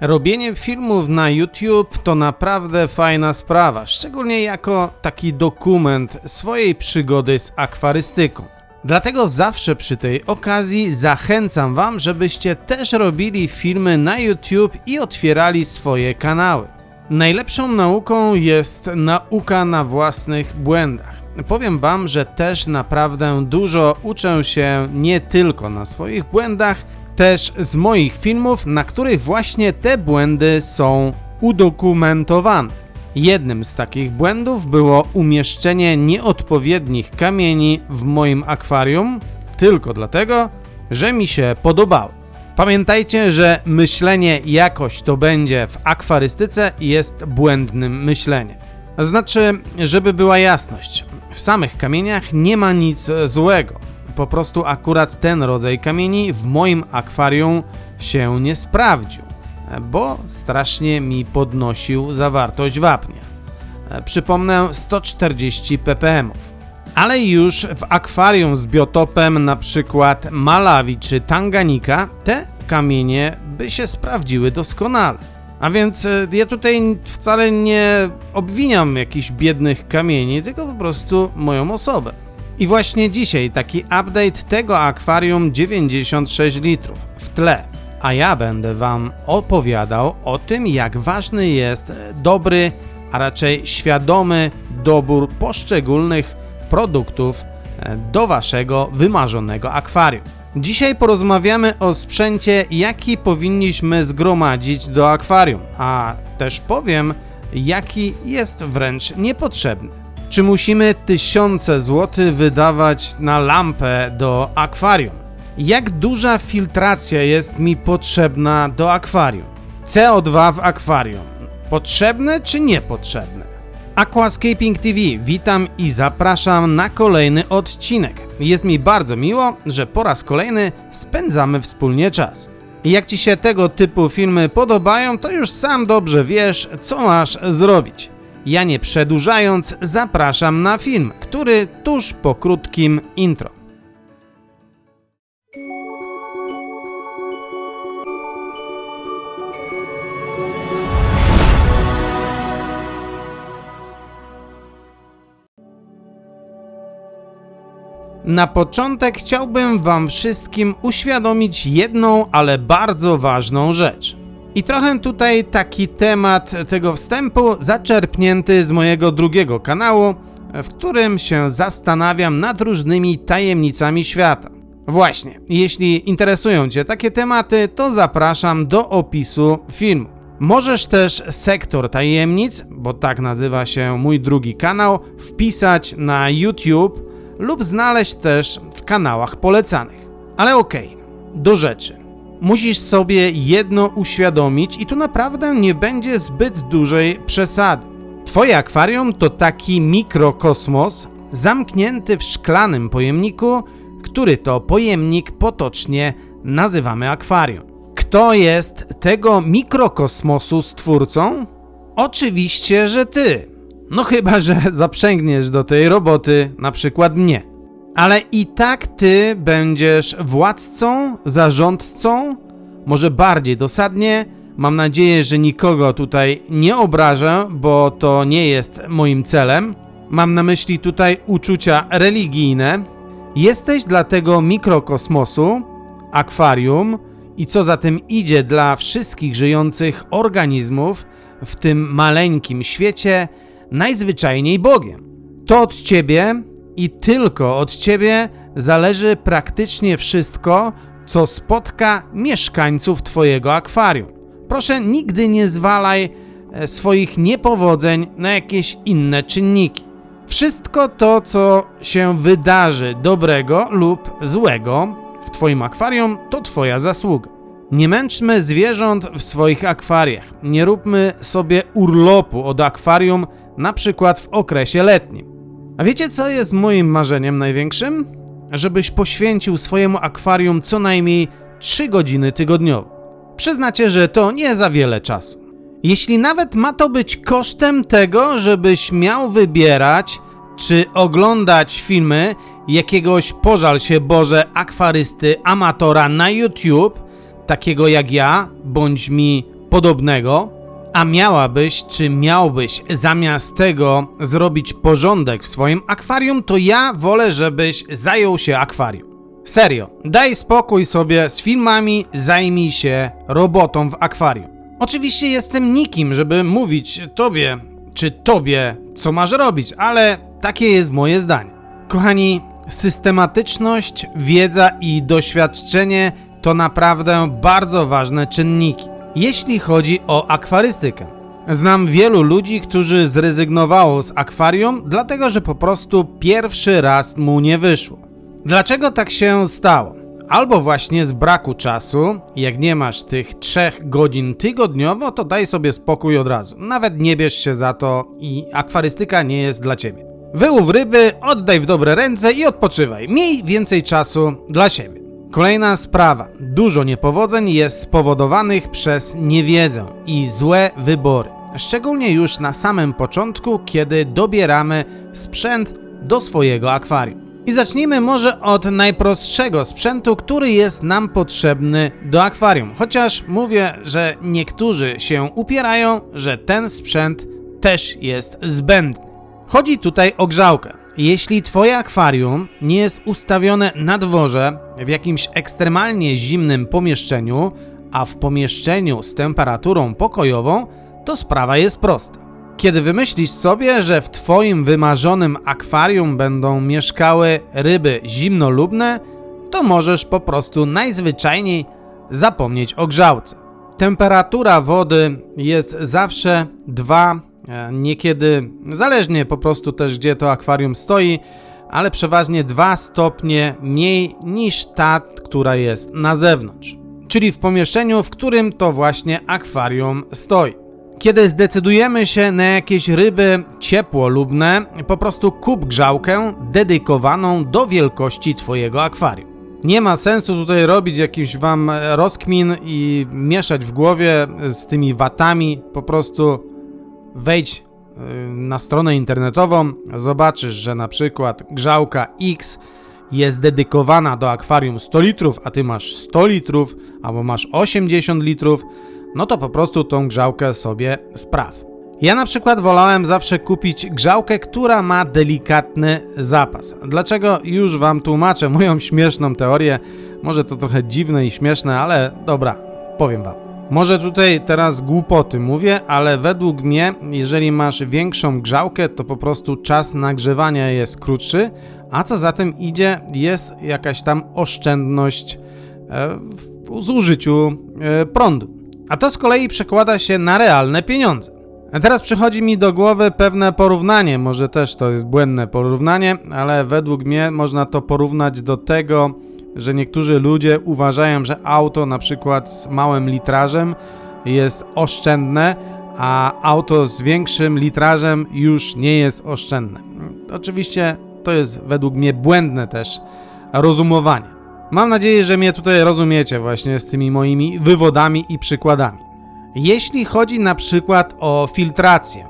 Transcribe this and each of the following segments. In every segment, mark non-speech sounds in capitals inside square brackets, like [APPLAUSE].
Robienie filmów na YouTube to naprawdę fajna sprawa, szczególnie jako taki dokument swojej przygody z akwarystyką. Dlatego zawsze przy tej okazji zachęcam Wam, żebyście też robili filmy na YouTube i otwierali swoje kanały. Najlepszą nauką jest nauka na własnych błędach. Powiem Wam, że też naprawdę dużo uczę się nie tylko na swoich błędach, też z moich filmów, na których właśnie te błędy są udokumentowane. Jednym z takich błędów było umieszczenie nieodpowiednich kamieni w moim akwarium, tylko dlatego, że mi się podobało. Pamiętajcie, że myślenie jakoś to będzie w akwarystyce jest błędnym myśleniem. Znaczy, żeby była jasność, w samych kamieniach nie ma nic złego. Po prostu akurat ten rodzaj kamieni w moim akwarium się nie sprawdził, bo strasznie mi podnosił zawartość wapnia. Przypomnę 140 ppm. Ale już w akwarium z biotopem na przykład Malawi czy Tanganika te kamienie by się sprawdziły doskonale. A więc e, ja tutaj wcale nie obwiniam jakichś biednych kamieni, tylko po prostu moją osobę. I właśnie dzisiaj taki update tego akwarium 96 litrów w tle. A ja będę Wam opowiadał o tym, jak ważny jest dobry, a raczej świadomy dobór poszczególnych produktów e, do Waszego wymarzonego akwarium. Dzisiaj porozmawiamy o sprzęcie, jaki powinniśmy zgromadzić do akwarium, a też powiem, jaki jest wręcz niepotrzebny. Czy musimy tysiące złotych wydawać na lampę do akwarium? Jak duża filtracja jest mi potrzebna do akwarium? CO2 w akwarium. Potrzebne czy niepotrzebne? Aquascaping TV, witam i zapraszam na kolejny odcinek. Jest mi bardzo miło, że po raz kolejny spędzamy wspólnie czas. Jak Ci się tego typu filmy podobają, to już sam dobrze wiesz, co masz zrobić. Ja nie przedłużając, zapraszam na film, który tuż po krótkim intro. Na początek chciałbym Wam wszystkim uświadomić jedną, ale bardzo ważną rzecz. I trochę tutaj taki temat tego wstępu zaczerpnięty z mojego drugiego kanału, w którym się zastanawiam nad różnymi tajemnicami świata. Właśnie, jeśli interesują Cię takie tematy, to zapraszam do opisu filmu. Możesz też sektor tajemnic, bo tak nazywa się mój drugi kanał, wpisać na YouTube lub znaleźć też w kanałach polecanych. Ale okej, okay, do rzeczy. Musisz sobie jedno uświadomić i tu naprawdę nie będzie zbyt dużej przesady. Twoje akwarium to taki mikrokosmos zamknięty w szklanym pojemniku, który to pojemnik potocznie nazywamy akwarium. Kto jest tego mikrokosmosu stwórcą? Oczywiście, że ty. No chyba, że zaprzęgniesz do tej roboty na przykład mnie. Ale i tak ty będziesz władcą, zarządcą, może bardziej dosadnie. Mam nadzieję, że nikogo tutaj nie obrażę, bo to nie jest moim celem. Mam na myśli tutaj uczucia religijne. Jesteś dla tego mikrokosmosu, akwarium i co za tym idzie dla wszystkich żyjących organizmów w tym maleńkim świecie najzwyczajniej Bogiem. To od ciebie i tylko od ciebie zależy praktycznie wszystko, co spotka mieszkańców twojego akwarium. Proszę, nigdy nie zwalaj e, swoich niepowodzeń na jakieś inne czynniki. Wszystko to, co się wydarzy dobrego lub złego w Twoim akwarium, to Twoja zasługa. Nie męczmy zwierząt w swoich akwariach. Nie róbmy sobie urlopu od akwarium na przykład w okresie letnim. A wiecie, co jest moim marzeniem największym? Żebyś poświęcił swojemu akwarium co najmniej 3 godziny tygodniowo. Przyznacie, że to nie za wiele czasu. Jeśli nawet ma to być kosztem tego, żebyś miał wybierać, czy oglądać filmy jakiegoś pożal się Boże akwarysty, amatora na YouTube, takiego jak ja, bądź mi podobnego, a miałabyś czy miałbyś zamiast tego zrobić porządek w swoim akwarium, to ja wolę, żebyś zajął się akwarium. Serio, daj spokój sobie z filmami, zajmij się robotą w akwarium. Oczywiście jestem nikim, żeby mówić tobie czy tobie, co masz robić, ale takie jest moje zdanie. Kochani, systematyczność, wiedza i doświadczenie to naprawdę bardzo ważne czynniki, jeśli chodzi o akwarystykę. Znam wielu ludzi, którzy zrezygnowało z akwarium, dlatego że po prostu pierwszy raz mu nie wyszło. Dlaczego tak się stało? Albo właśnie z braku czasu, jak nie masz tych 3 godzin tygodniowo, to daj sobie spokój od razu. Nawet nie bierz się za to i akwarystyka nie jest dla ciebie. Wyłów ryby, oddaj w dobre ręce i odpoczywaj. Miej więcej czasu dla siebie. Kolejna sprawa. Dużo niepowodzeń jest spowodowanych przez niewiedzę i złe wybory. Szczególnie już na samym początku, kiedy dobieramy sprzęt do swojego akwarium. I zacznijmy może od najprostszego sprzętu, który jest nam potrzebny do akwarium. Chociaż mówię, że niektórzy się upierają, że ten sprzęt też jest zbędny. Chodzi tutaj o grzałkę. Jeśli twoje akwarium nie jest ustawione na dworze w jakimś ekstremalnie zimnym pomieszczeniu, a w pomieszczeniu z temperaturą pokojową, to sprawa jest prosta. Kiedy wymyślisz sobie, że w twoim wymarzonym akwarium będą mieszkały ryby zimnolubne, to możesz po prostu najzwyczajniej zapomnieć o grzałce. Temperatura wody jest zawsze 2, e, niekiedy, zależnie po prostu też gdzie to akwarium stoi, ale przeważnie 2 stopnie mniej niż ta, która jest na zewnątrz. Czyli w pomieszczeniu, w którym to właśnie akwarium stoi. Kiedy zdecydujemy się na jakieś ryby ciepłolubne, po prostu kup grzałkę dedykowaną do wielkości Twojego akwarium. Nie ma sensu tutaj robić jakiś wam rozkmin i mieszać w głowie z tymi watami. Po prostu wejdź y, na stronę internetową, zobaczysz, że na przykład grzałka X jest dedykowana do akwarium 100 litrów, a ty masz 100 litrów albo masz 80 litrów, no to po prostu tą grzałkę sobie spraw. Ja na przykład wolałem zawsze kupić grzałkę, która ma delikatny zapas. Dlaczego? Już wam tłumaczę moją śmieszną teorię. Może to trochę dziwne i śmieszne, ale dobra, powiem wam. Może tutaj teraz głupoty mówię, ale według mnie, jeżeli masz większą grzałkę, to po prostu czas nagrzewania jest krótszy, a co za tym idzie, jest jakaś tam oszczędność e, w zużyciu e, prądu. A to z kolei przekłada się na realne pieniądze. A teraz przychodzi mi do głowy pewne porównanie, może też to jest błędne porównanie, ale według mnie można to porównać do tego, że niektórzy ludzie uważają, że auto na przykład z małym litrażem jest oszczędne, a auto z większym litrażem już nie jest oszczędne. Oczywiście to jest według mnie błędne też rozumowanie. Mam nadzieję, że mnie tutaj rozumiecie właśnie z tymi moimi wywodami i przykładami. Jeśli chodzi na przykład o filtrację,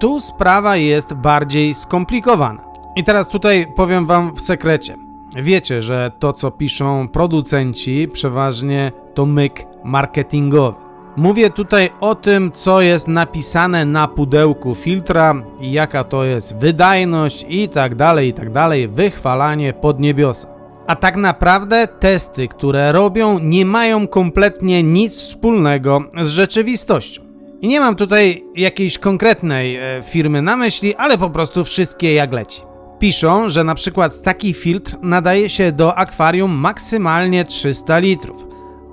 tu sprawa jest bardziej skomplikowana. I teraz tutaj powiem Wam w sekrecie. Wiecie, że to co piszą producenci przeważnie to myk marketingowy. Mówię tutaj o tym, co jest napisane na pudełku filtra, jaka to jest wydajność i tak dalej, i tak dalej, wychwalanie pod niebiosa. A tak naprawdę testy, które robią, nie mają kompletnie nic wspólnego z rzeczywistością. I nie mam tutaj jakiejś konkretnej e, firmy na myśli, ale po prostu wszystkie jak leci. Piszą, że na przykład taki filtr nadaje się do akwarium maksymalnie 300 litrów,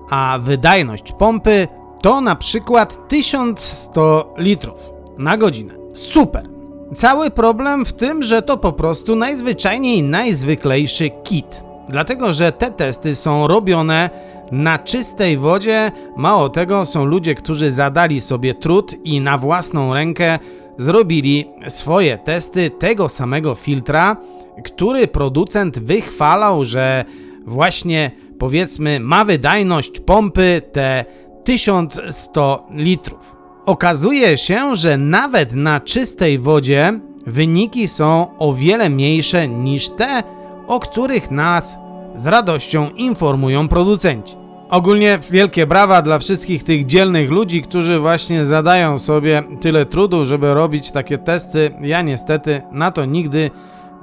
a wydajność pompy to na przykład 1100 litrów na godzinę. Super! Cały problem w tym, że to po prostu najzwyczajniej najzwyklejszy kit. Dlatego, że te testy są robione na czystej wodzie. Mało tego, są ludzie, którzy zadali sobie trud i na własną rękę zrobili swoje testy tego samego filtra, który producent wychwalał, że właśnie powiedzmy ma wydajność pompy te 1100 litrów. Okazuje się, że nawet na czystej wodzie wyniki są o wiele mniejsze niż te, o których nas z radością informują producenci. Ogólnie wielkie brawa dla wszystkich tych dzielnych ludzi, którzy właśnie zadają sobie tyle trudu, żeby robić takie testy. Ja niestety na to nigdy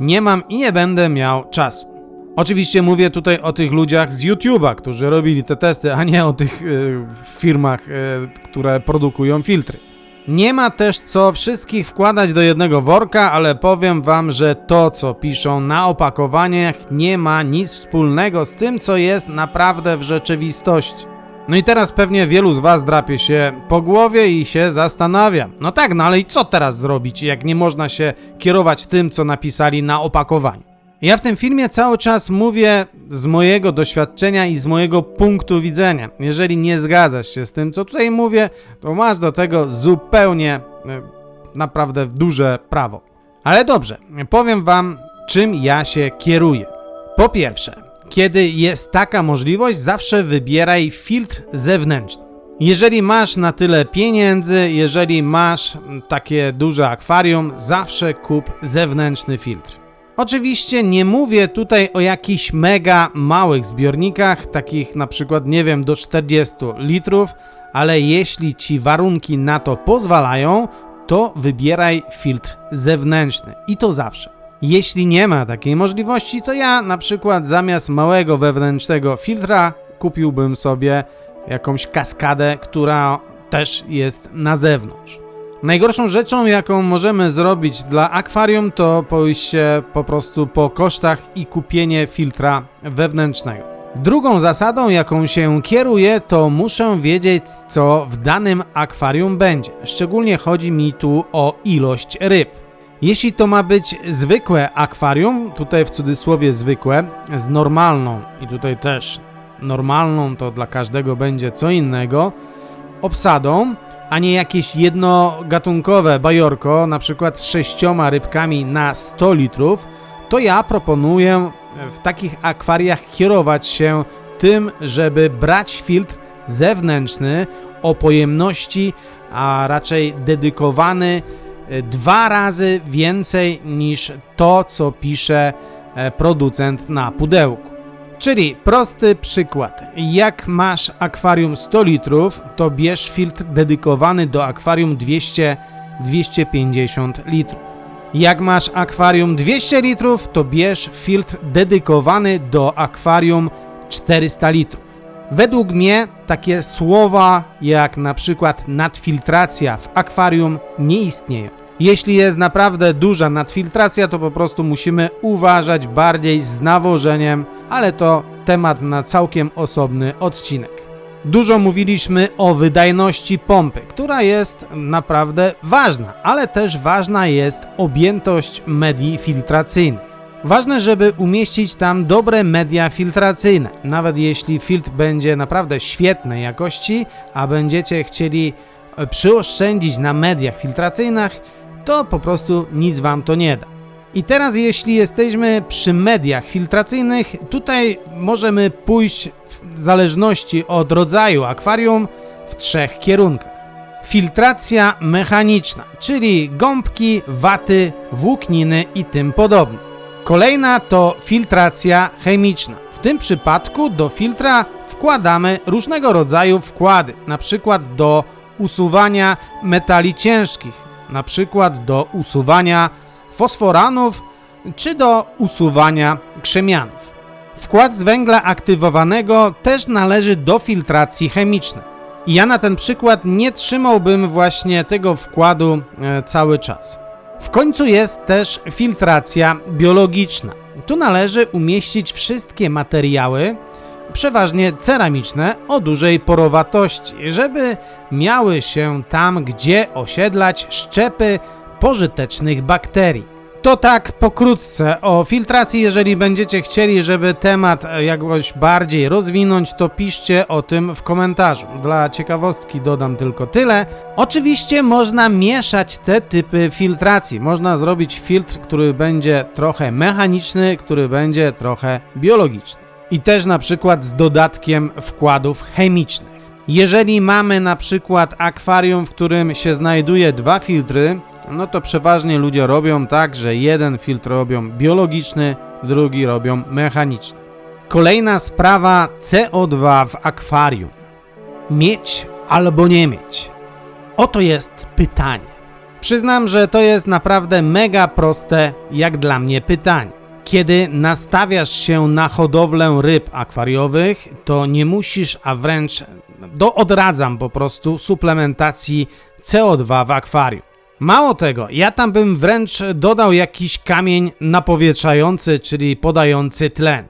nie mam i nie będę miał czasu. Oczywiście mówię tutaj o tych ludziach z YouTube'a, którzy robili te testy, a nie o tych y, firmach, y, które produkują filtry. Nie ma też co wszystkich wkładać do jednego worka, ale powiem wam, że to co piszą na opakowaniach nie ma nic wspólnego z tym, co jest naprawdę w rzeczywistości. No i teraz pewnie wielu z was drapie się po głowie i się zastanawia. No tak, no ale i co teraz zrobić, jak nie można się kierować tym, co napisali na opakowaniu? Ja w tym filmie cały czas mówię z mojego doświadczenia i z mojego punktu widzenia. Jeżeli nie zgadzasz się z tym, co tutaj mówię, to masz do tego zupełnie e, naprawdę duże prawo. Ale dobrze, powiem wam, czym ja się kieruję. Po pierwsze, kiedy jest taka możliwość, zawsze wybieraj filtr zewnętrzny. Jeżeli masz na tyle pieniędzy, jeżeli masz takie duże akwarium, zawsze kup zewnętrzny filtr. Oczywiście nie mówię tutaj o jakichś mega małych zbiornikach, takich na przykład, nie wiem, do 40 litrów, ale jeśli ci warunki na to pozwalają, to wybieraj filtr zewnętrzny i to zawsze. Jeśli nie ma takiej możliwości, to ja na przykład zamiast małego wewnętrznego filtra kupiłbym sobie jakąś kaskadę, która też jest na zewnątrz. Najgorszą rzeczą, jaką możemy zrobić dla akwarium, to pójście po prostu po kosztach i kupienie filtra wewnętrznego. Drugą zasadą, jaką się kieruję, to muszę wiedzieć, co w danym akwarium będzie. Szczególnie chodzi mi tu o ilość ryb. Jeśli to ma być zwykłe akwarium, tutaj w cudzysłowie zwykłe, z normalną, i tutaj też normalną to dla każdego będzie co innego, obsadą, a nie jakieś jednogatunkowe bajorko, na przykład z sześcioma rybkami na 100 litrów, to ja proponuję w takich akwariach kierować się tym, żeby brać filtr zewnętrzny o pojemności, a raczej dedykowany e, dwa razy więcej niż to, co pisze e, producent na pudełku. Czyli prosty przykład. Jak masz akwarium 100 litrów, to bierz filtr dedykowany do akwarium 200-250 litrów. Jak masz akwarium 200 litrów, to bierz filtr dedykowany do akwarium 400 litrów. Według mnie takie słowa jak na przykład nadfiltracja w akwarium nie istnieją. Jeśli jest naprawdę duża nadfiltracja, to po prostu musimy uważać bardziej z nawożeniem, ale to temat na całkiem osobny odcinek. Dużo mówiliśmy o wydajności pompy, która jest naprawdę ważna, ale też ważna jest objętość medii filtracyjnych. Ważne, żeby umieścić tam dobre media filtracyjne. Nawet jeśli filtr będzie naprawdę świetnej jakości, a będziecie chcieli e, przyoszczędzić na mediach filtracyjnych, to po prostu nic wam to nie da. I teraz, jeśli jesteśmy przy mediach filtracyjnych, tutaj możemy pójść w zależności od rodzaju akwarium w trzech kierunkach. Filtracja mechaniczna, czyli gąbki, waty, włókniny i tym podobne. Kolejna to filtracja chemiczna. W tym przypadku do filtra wkładamy różnego rodzaju wkłady, na przykład do usuwania metali ciężkich, na przykład do usuwania fosforanów czy do usuwania krzemianów. Wkład z węgla aktywowanego też należy do filtracji chemicznej. I ja na ten przykład nie trzymałbym właśnie tego wkładu e, cały czas. W końcu jest też filtracja biologiczna. Tu należy umieścić wszystkie materiały, przeważnie ceramiczne, o dużej porowatości, żeby miały się tam, gdzie osiedlać szczepy pożytecznych bakterii. To tak pokrótce o filtracji. Jeżeli będziecie chcieli, żeby temat jakoś bardziej rozwinąć, to piszcie o tym w komentarzu. Dla ciekawostki dodam tylko tyle. Oczywiście można mieszać te typy filtracji. Można zrobić filtr, który będzie trochę mechaniczny, który będzie trochę biologiczny. I też na przykład z dodatkiem wkładów chemicznych. Jeżeli mamy na przykład akwarium, w którym się znajduje dwa filtry, no to przeważnie ludzie robią tak, że jeden filtr robią biologiczny, drugi robią mechaniczny. Kolejna sprawa CO2 w akwarium. Mieć albo nie mieć? Oto jest pytanie. Przyznam, że to jest naprawdę mega proste, jak dla mnie pytanie. Kiedy nastawiasz się na hodowlę ryb akwariowych, to nie musisz, a wręcz do odradzam po prostu suplementacji CO2 w akwarium. Mało tego, ja tam bym wręcz dodał jakiś kamień napowietrzający, czyli podający tlen.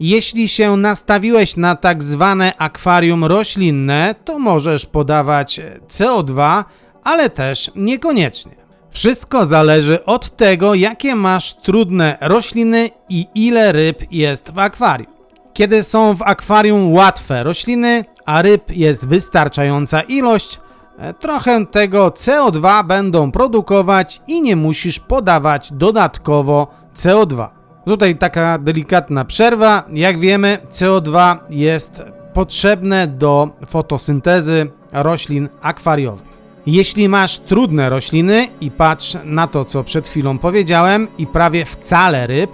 Jeśli się nastawiłeś na tak zwane akwarium roślinne, to możesz podawać CO2, ale też niekoniecznie. Wszystko zależy od tego, jakie masz trudne rośliny i ile ryb jest w akwarium. Kiedy są w akwarium łatwe rośliny, a ryb jest wystarczająca ilość, trochę tego CO2 będą produkować i nie musisz podawać dodatkowo CO2. Tutaj taka delikatna przerwa. Jak wiemy, CO2 jest potrzebne do fotosyntezy roślin akwariowych. Jeśli masz trudne rośliny i patrz na to, co przed chwilą powiedziałem, i prawie wcale ryb,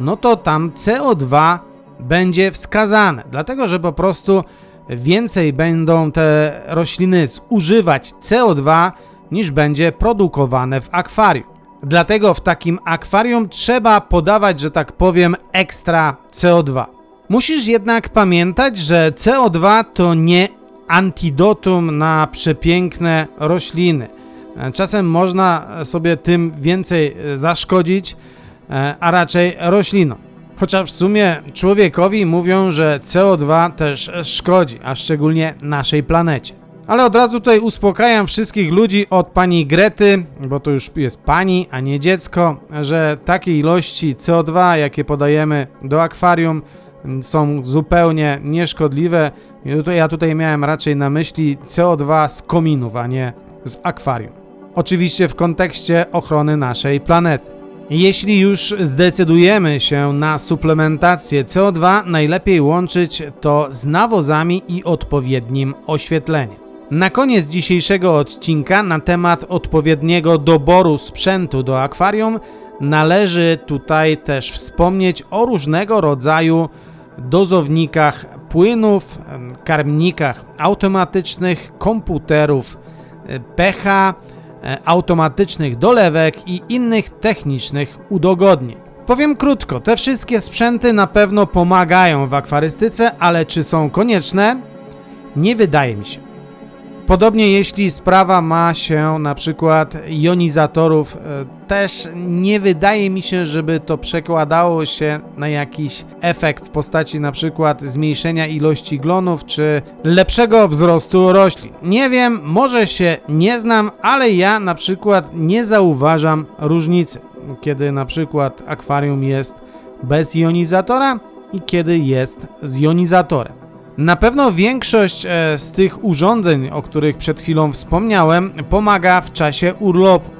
no to tam CO2 będzie wskazane, dlatego że po prostu więcej będą te rośliny zużywać CO2 niż będzie produkowane w akwarium. Dlatego w takim akwarium trzeba podawać, że tak powiem, ekstra CO2. Musisz jednak pamiętać, że CO2 to nie antidotum na przepiękne rośliny. Czasem można sobie tym więcej zaszkodzić, e, a raczej roślinom. Chociaż w sumie człowiekowi mówią, że CO2 też szkodzi, a szczególnie naszej planecie. Ale od razu tutaj uspokajam wszystkich ludzi od pani Grety, bo to już jest pani, a nie dziecko, że takie ilości CO2, jakie podajemy do akwarium, są zupełnie nieszkodliwe. Ja tutaj miałem raczej na myśli CO2 z kominów, a nie z akwarium. Oczywiście w kontekście ochrony naszej planety. Jeśli już zdecydujemy się na suplementację CO2, najlepiej łączyć to z nawozami i odpowiednim oświetleniem. Na koniec dzisiejszego odcinka na temat odpowiedniego doboru sprzętu do akwarium należy tutaj też wspomnieć o różnego rodzaju dozownikach płynów, karmnikach automatycznych, komputerów, e, pH, automatycznych dolewek i innych technicznych udogodnień. Powiem krótko, te wszystkie sprzęty na pewno pomagają w akwarystyce, ale czy są konieczne? Nie wydaje mi się. Podobnie jeśli sprawa ma się na przykład jonizatorów, e, też nie wydaje mi się, żeby to przekładało się na jakiś efekt w postaci na przykład zmniejszenia ilości glonów czy lepszego wzrostu roślin. Nie wiem, może się nie znam, ale ja na przykład nie zauważam różnicy, kiedy na przykład akwarium jest bez jonizatora i kiedy jest z jonizatorem. Na pewno większość e, z tych urządzeń, o których przed chwilą wspomniałem, pomaga w czasie urlopu.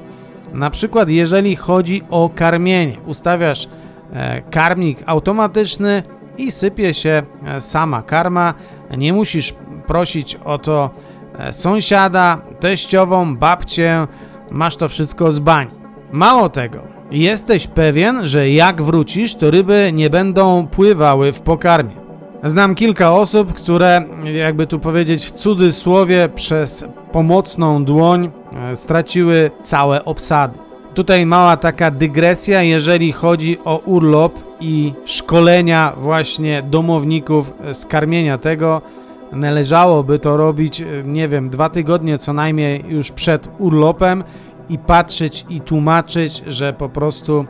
Na przykład, jeżeli chodzi o karmienie, ustawiasz e, karmnik automatyczny i sypie się e, sama karma. Nie musisz prosić o to sąsiada, teściową, babcię, masz to wszystko z bani. Mało tego, jesteś pewien, że jak wrócisz, to ryby nie będą pływały w pokarmie. Znam kilka osób, które, jakby tu powiedzieć w cudzysłowie, przez pomocną dłoń e, straciły całe obsady. Tutaj mała taka dygresja, jeżeli chodzi o urlop i szkolenia właśnie domowników z karmienia tego. Należałoby to robić, e, nie wiem, dwa tygodnie co najmniej już przed urlopem i patrzeć i tłumaczyć, że po prostu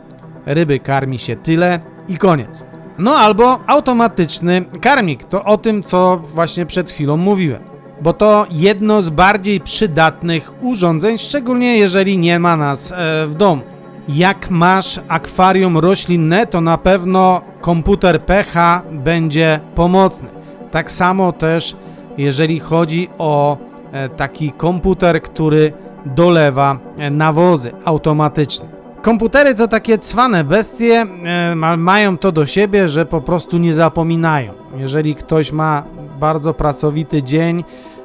ryby karmi się tyle i koniec. No albo automatyczny karmik. To o tym, co właśnie przed chwilą mówiłem. Bo to jedno z bardziej przydatnych urządzeń, szczególnie jeżeli nie ma nas e, w domu. Jak masz akwarium roślinne, to na pewno komputer pH będzie pomocny. Tak samo też, jeżeli chodzi o e, taki komputer, który dolewa e, nawozy automatycznie. Komputery to takie cwane bestie, e, ma- mają to do siebie, że po prostu nie zapominają. Jeżeli ktoś ma bardzo pracowity dzień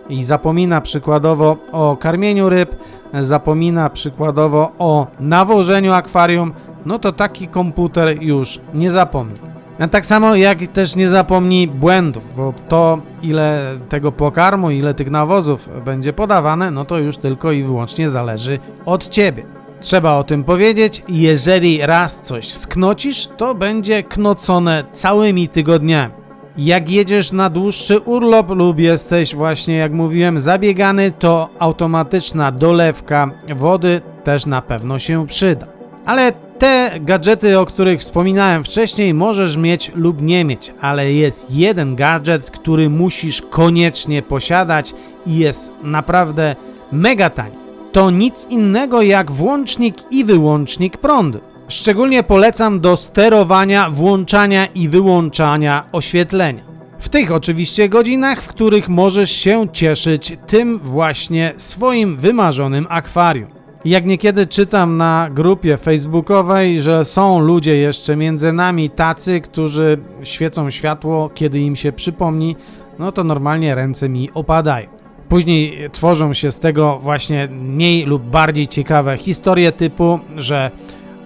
i zapomina przykładowo o karmieniu ryb, zapomina przykładowo o nawożeniu akwarium, no to taki komputer już nie zapomni. A tak samo jak też nie zapomnij błędów, bo to ile tego pokarmu, ile tych nawozów będzie podawane, no to już tylko i wyłącznie zależy od ciebie. Trzeba o tym powiedzieć, jeżeli raz coś sknocisz, to będzie knocone całymi tygodniami. Jak jedziesz na dłuższy urlop lub jesteś właśnie, jak mówiłem, zabiegany, to automatyczna dolewka wody też na pewno się przyda. Ale te gadżety, o których wspominałem wcześniej, możesz mieć lub nie mieć, ale jest jeden gadżet, który musisz koniecznie posiadać i jest naprawdę mega tani. To nic innego jak włącznik i wyłącznik prądu. Szczególnie polecam do sterowania, włączania i wyłączania oświetlenia. W tych oczywiście godzinach, w których możesz się cieszyć tym właśnie swoim wymarzonym akwarium. Jak niekiedy czytam na grupie facebookowej, że są ludzie jeszcze między nami tacy, którzy świecą światło, kiedy im się przypomni, no to normalnie ręce mi opadają. Później tworzą się z tego właśnie mniej lub bardziej ciekawe historie typu, że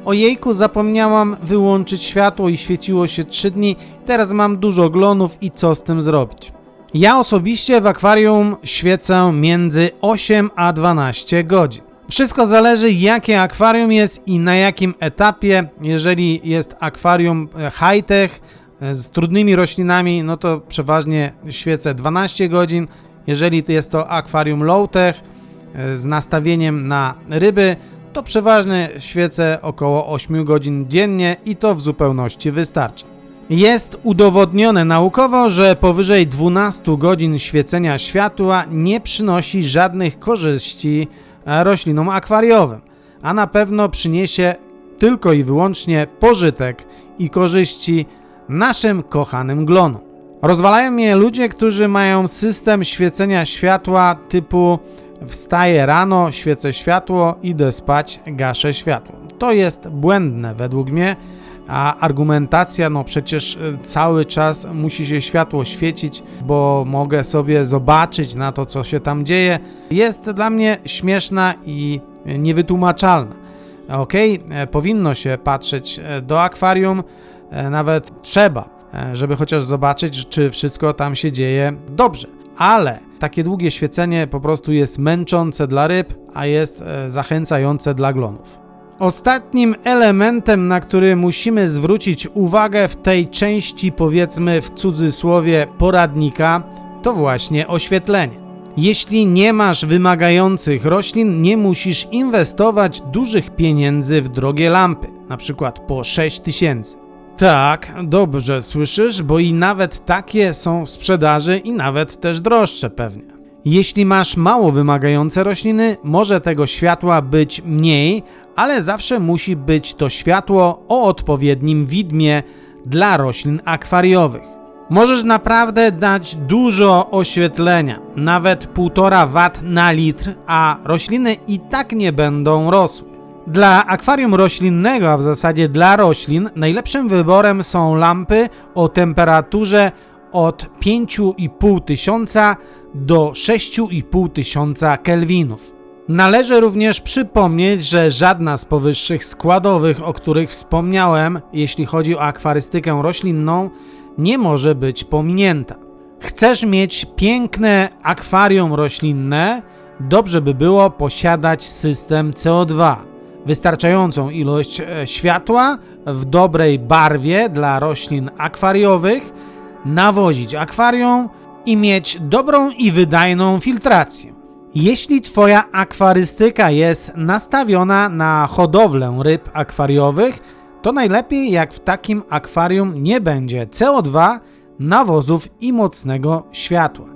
ojejku, zapomniałam wyłączyć światło i świeciło się 3 dni, teraz mam dużo glonów i co z tym zrobić? Ja osobiście w akwarium świecę między 8 a 12 godzin. Wszystko zależy jakie akwarium jest i na jakim etapie. Jeżeli jest akwarium e, high-tech e, z trudnymi roślinami, no to przeważnie świecę 12 godzin. Jeżeli jest to akwarium low-tech e, z nastawieniem na ryby, to przeważnie świecę około 8 godzin dziennie i to w zupełności wystarczy. Jest udowodnione naukowo, że powyżej 12 godzin świecenia światła nie przynosi żadnych korzyści e, roślinom akwariowym, a na pewno przyniesie tylko i wyłącznie pożytek i korzyści naszym kochanym glonom. Rozwalają mnie ludzie, którzy mają system świecenia światła typu wstaję rano, świecę światło, idę spać, gaszę światło. To jest błędne według mnie, a argumentacja, no przecież y, cały czas musi się światło świecić, bo mogę sobie zobaczyć na to, co się tam dzieje, jest dla mnie śmieszna i niewytłumaczalna. Ok, powinno się patrzeć e, do akwarium, e, nawet trzeba, e, żeby chociaż zobaczyć, czy wszystko tam się dzieje dobrze. Ale takie długie świecenie po prostu jest męczące dla ryb, a jest zachęcające dla glonów. Ostatnim elementem, na który musimy zwrócić uwagę w tej części, powiedzmy w cudzysłowie, poradnika, to właśnie oświetlenie. Jeśli nie masz wymagających roślin, nie musisz inwestować dużych pieniędzy w drogie lampy, na przykład po 6000. Tak, dobrze słyszysz, bo i nawet takie są w sprzedaży i nawet też droższe pewnie. Jeśli masz mało wymagające rośliny, może tego światła być mniej, ale zawsze musi być to światło o odpowiednim widmie dla roślin akwariowych. Możesz naprawdę dać dużo oświetlenia, nawet 1,5 W na litr, a rośliny i tak nie będą rosły. Dla akwarium roślinnego, a w zasadzie dla roślin, najlepszym wyborem są lampy o temperaturze od 5,5 tysiąca do 6,5 tysiąca kelwinów. Należy również przypomnieć, że żadna z powyższych składowych, o których wspomniałem, jeśli chodzi o akwarystykę roślinną, nie może być pominięta. Chcesz mieć piękne akwarium roślinne, dobrze by było posiadać system CO2. Wystarczającą ilość e, światła w dobrej barwie dla roślin akwariowych, nawozić akwarium i mieć dobrą i wydajną filtrację. Jeśli Twoja akwarystyka jest nastawiona na hodowlę ryb akwariowych, to najlepiej jak w takim akwarium nie będzie CO2, nawozów i mocnego światła.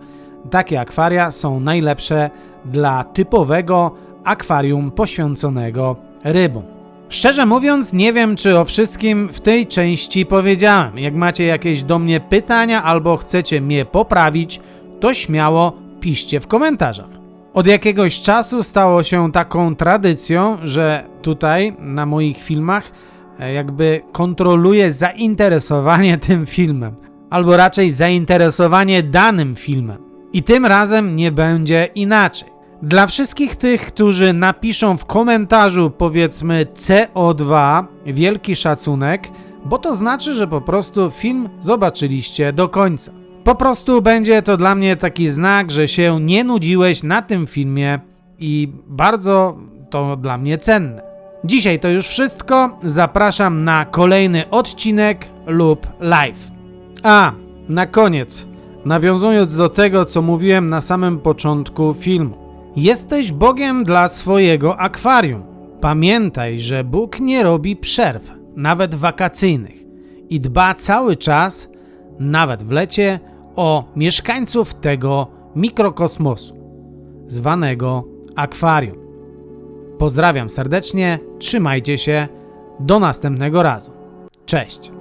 Takie akwaria są najlepsze dla typowego akwarium poświęconego rybom. Szczerze mówiąc, nie wiem, czy o wszystkim w tej części powiedziałem. Jak macie jakieś do mnie pytania albo chcecie mnie poprawić, to śmiało piszcie w komentarzach. Od jakiegoś czasu stało się taką tradycją, że tutaj na moich filmach e, jakby kontroluję zainteresowanie [LAUGHS] tym filmem, albo raczej zainteresowanie danym filmem. I tym razem nie będzie inaczej. Dla wszystkich tych, którzy napiszą w komentarzu powiedzmy CO2, wielki szacunek, bo to znaczy, że po prostu film zobaczyliście do końca. Po prostu będzie to dla mnie taki znak, że się nie nudziłeś na tym filmie i bardzo to dla mnie cenne. Dzisiaj to już wszystko. Zapraszam na kolejny odcinek lub live. A, na koniec, nawiązując do tego, co mówiłem na samym początku filmu. Jesteś Bogiem dla swojego akwarium. Pamiętaj, że Bóg nie robi przerw, nawet wakacyjnych, i dba cały czas, nawet w lecie, o mieszkańców tego mikrokosmosu, zwanego akwarium. Pozdrawiam serdecznie, trzymajcie się, do następnego razu. Cześć.